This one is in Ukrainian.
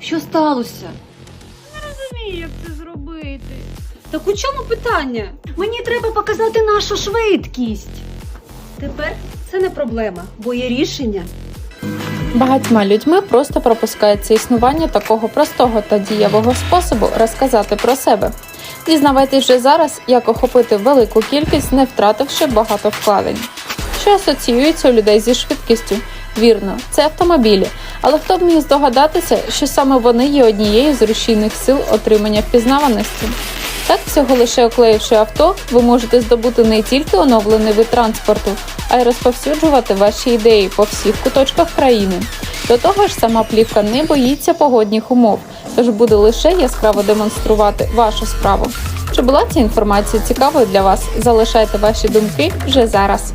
Що сталося? Не розумію, як це зробити. Так у чому питання? Мені треба показати нашу швидкість. Тепер це не проблема, бо є рішення. Багатьма людьми просто пропускається існування такого простого та дієвого способу розказати про себе. Дізнавайтесь вже зараз, як охопити велику кількість, не втративши багато вкладень. Що асоціюється у людей зі швидкістю? Вірно, це автомобілі. Але хто б міг здогадатися, що саме вони є однією з рушійних сил отримання впізнаваності? Так, всього лише оклеївши авто, ви можете здобути не тільки оновлений вид транспорту, а й розповсюджувати ваші ідеї по всіх куточках країни. До того ж, сама плівка не боїться погодних умов, тож буде лише яскраво демонструвати вашу справу. Чи була ця інформація цікавою для вас? Залишайте ваші думки вже зараз.